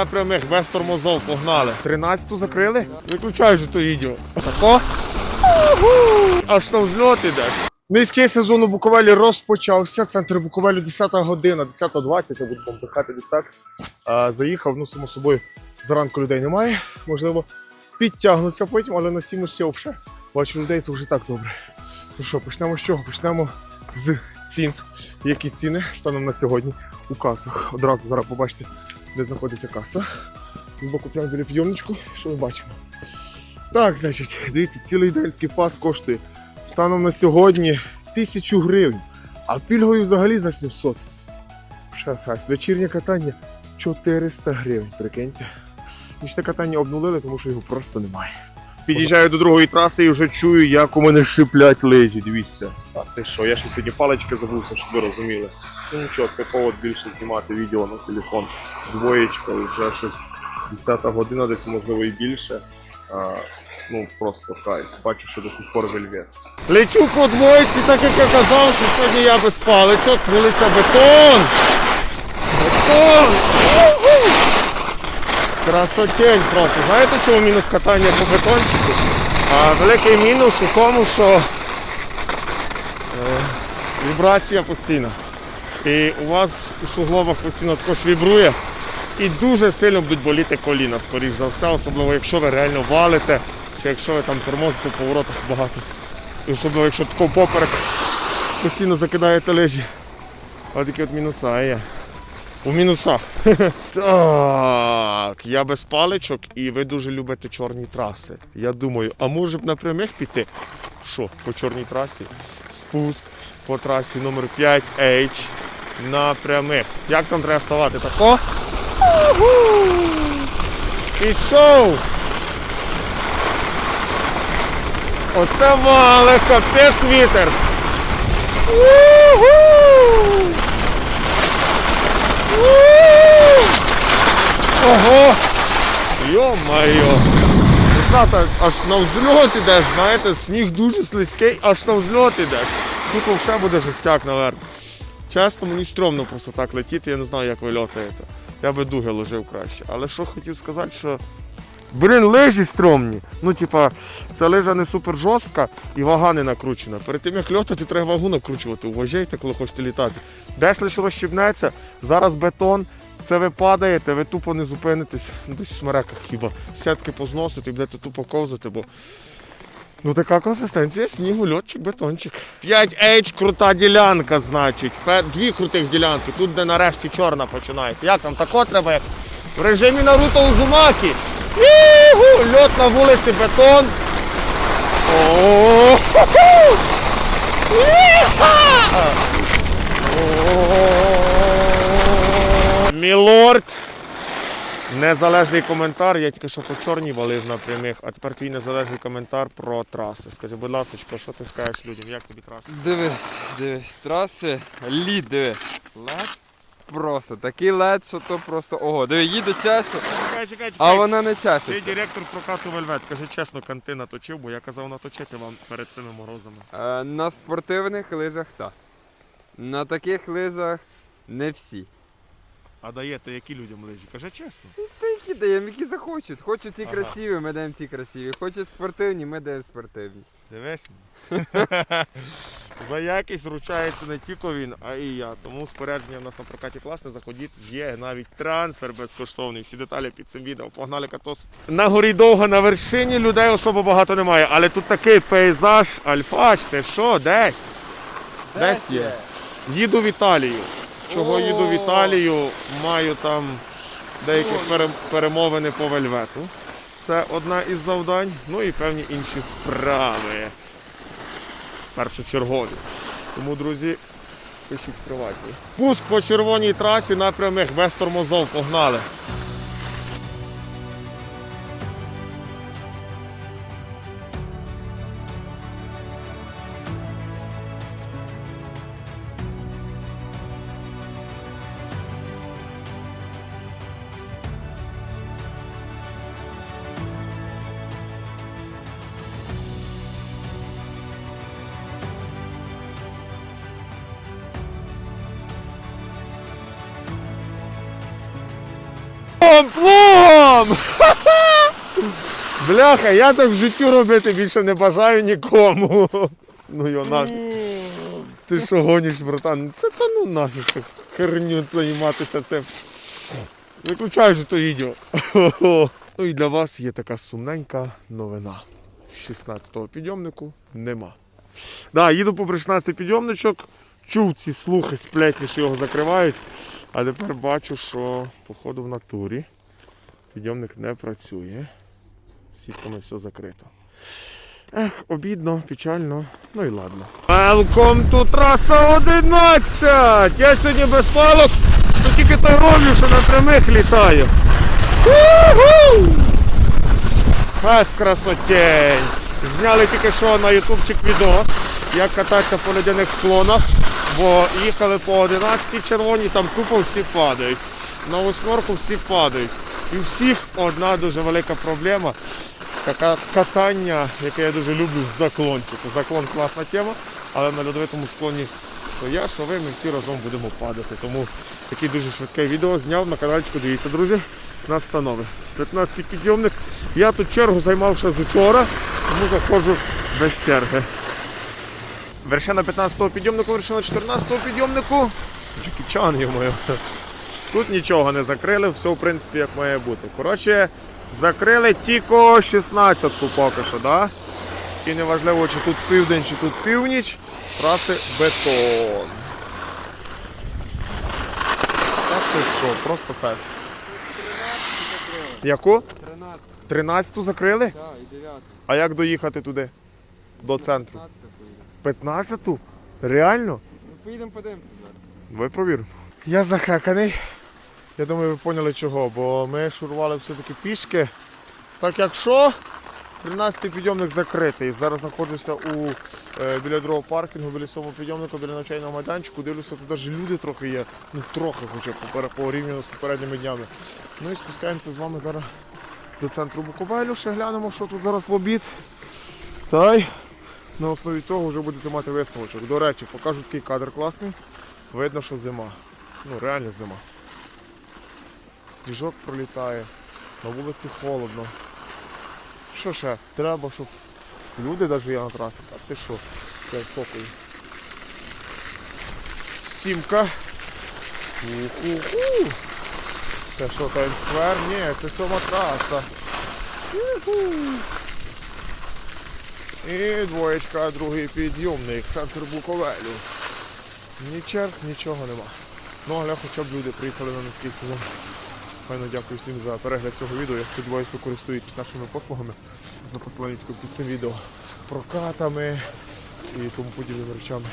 на прямих, без тормозов, погнали. 13-ту закрили? Виключай же то відео. Тако. Аж на взльот ідеш. Низький сезон у Буковелі розпочався. Центр Буковелі 10 година, 10.20, я буду вам пихати десь. А, заїхав, ну само собою, зранку людей немає. Можливо, підтягнуться потім, але на сімочці взагалі. Бачу людей, це вже так добре. Ну що, почнемо з чого? Почнемо з цін. Які ціни станом на сьогодні у касах. Одразу зараз побачите, де знаходиться каса. З боку прямо біля прийомничку, що ми бачимо. Так, значить, дивіться, цілий денський пас коштує станом на сьогодні 1000 гривень, а пільгою взагалі за 700. Шефест. Вечірнє катання 400 гривень, прикиньте. Нічне катання обнулили, тому що його просто немає. Під'їжджаю до другої траси і вже чую, як у мене шиплять лежі. Дивіться. А ти що, я ще сьогодні палички забувся, щоб ви розуміли. Ну нічого, це повод більше знімати відео на телефон. Двоєчка, вже щось 10 година, десь можливо і більше. А, ну просто кайф. Бачу, що до сих пор вельвет. Лечу по двоєці, так як я казав, що сьогодні я без паличок, вулиця бетон! Бетон! Красотень просто. Знаєте, чому мінус катання по бетончику? А великий мінус у тому, що е, вібрація постійна. І у вас у суглобах постійно також вібрує. І дуже сильно будуть боліти коліна, скоріш за все, особливо якщо ви реально валите, чи якщо ви там тормозите в поворотах багато. І особливо якщо тако поперек постійно закидаєте лежі. Ось такі от мінуса є. У мінусах. так, я без паличок і ви дуже любите чорні траси. Я думаю, а може б на прямих піти? Що, по чорній трасі? Спуск по трасі номер 5H на прямих. Як там треба ставати? Тако? Пішов! Оце вале, капець вітер! Ого! Йо-майо! Аж на взльот ідеш, знаєте, сніг дуже слизький, аж на взльот ідеш. Тут взагалі буде жестяк, наверно. Чесно, мені стрьомно просто так летіти, я не знаю, як ви льотаєте. Я би дуги ложив краще. Але що хотів сказати, що. Блін, лижі стрьомні. Ну, типа, ця лижа не супер жорстка і вага не накручена. Перед тим як льотати, треба вагу накручувати. Уважайте, коли хочете літати. Десь лише розщібнеться, зараз бетон. Це ви падаєте, ви тупо не зупинитесь, десь в смереках хіба. Сітки позносити і будете тупо ковзати, бо ну така консистенція снігу, льотчик, бетончик. 5H крута ділянка, значить. Дві крутих ділянки, тут де нарешті чорна починається. Як там тако треба, як в режимі Наруто Узумакі. Льот на вулиці бетон. Мілорд. Незалежний коментар, я тільки що по чорній валив на прямих, а тепер твій незалежний коментар про траси. Скажи, будь ласка, що ти скажеш людям? Як тобі траси? Дивись, дивись, траси, лід, дивись. Лед? Просто такий лед, що то просто ого. Диви, їде часу, Чекай, чекай, а вона не Ти директор прокату Вельвет. Кажи чесно, канти наточив, бо я казав наточити вам перед цими морозами. Е, на спортивних лижах так. На таких лижах не всі. А даєте які людям лижі? Кажи чесно. Та які даємо, які захочуть. Хочуть ці Ага. красиві, ми даємо ці красиві. Хочуть спортивні, ми даємо спортивні. Дивись. За якість ручається не тільки він, а і я. Тому спорядження в нас на прокаті класне. Заходіть, є навіть трансфер безкоштовний. Всі деталі під цим відео. Погнали катос. На горі довго на вершині людей особо багато немає, але тут такий пейзаж. Альфач, ти що, десь? Десь є. Їду в Італію. Чого їду в Італію? Маю там деякі перемовини по вельвету. Це одна із завдань. Ну і певні інші справи. Першочергові. Тому, друзі, пишіть приватні. Пуск по червоній трасі напрямих без тормозов. Погнали. Плугом, плугом! Бляха, я так в житті робити більше не бажаю нікому. Ну йо нафіг. Ти що гониш, братан? Це та ну нафіг херню займатися цим. Виключай же то відео. Ну і для вас є така сумненька новина. 16-го підйомнику нема. Да, їду попри 16 підйомничок, чув ці слухи, сплетні, що його закривають. А тепер бачу, що походу в натурі підйомник не працює. Сітками все закрито. Ех, обідно, печально, ну і ладно. Welcome to траса 11! Я сьогодні без палок, то тільки той роблю, що на прямих літаю. Ась красотень! Зняли тільки що на ютубчик відео, як кататися по ледяних склонах, бо їхали по 11 червоні, там тупо всі падають. На восьмерку всі падають. І у всіх одна дуже велика проблема. Така катання, яке я дуже люблю з заклончику. Заклон класна тема, але на льодовитому склоні що я, що ви, ми всі разом будемо падати. Тому таке дуже швидке відео зняв на каналчику. Дивіться, друзі, нас станови. 15 підйомник. Я тут чергу займав ще з учора, тому заходжу без черги. Вершина 15-го підйомнику, вершина 14-го підйомнику. Джекічан, йомою. Тут нічого не закрили, все в принципі як має бути. Коротше, закрили тільки 16-ку поки що, да? І неважливо, чи тут південь, чи тут північ, траси бетон. Так ти що, просто фест. Яку? 13, 13-ту закрили? так, і 9. А як доїхати туди? До центру? 15 поїдемо. 15-ту? Реально? Ну поїдемо подивимося. Давай провіримо. Я захеканий. Я думаю, ви поняли чого, бо ми шурували все-таки пішки. Так як що, 13-й підйомник закритий. Зараз знаходжуся у, е, біля другого паркінгу, біля сьомого підйомника, біля навчального майданчику. Дивлюся, тут навіть люди трохи є. Ну трохи хоча б порівняно з попередніми днями. Ну і спускаємося з вами зараз до центру Буковелю, ще глянемо, що тут зараз в обід. Та й на основі цього вже будете мати висновочок. До речі, покажу такий кадр класний. Видно, що зима. Ну, реально зима. Сніжок пролітає, на вулиці холодно. Що ще? Треба, щоб люди навіть є на трасі. А ти що? Я спокою. Сімка. Уху. Це що, Таймсквер? Ні, це сьома траса. І двоєчка, другий підйомник, центр Буковелю. Ні черг, нічого нема. Ну, але хоча б люди приїхали на низький сезон. Файно дякую всім за перегляд цього відео. Я ви користуєтесь нашими послугами за посиланням під цим відео. Прокатами і тому подібними речами.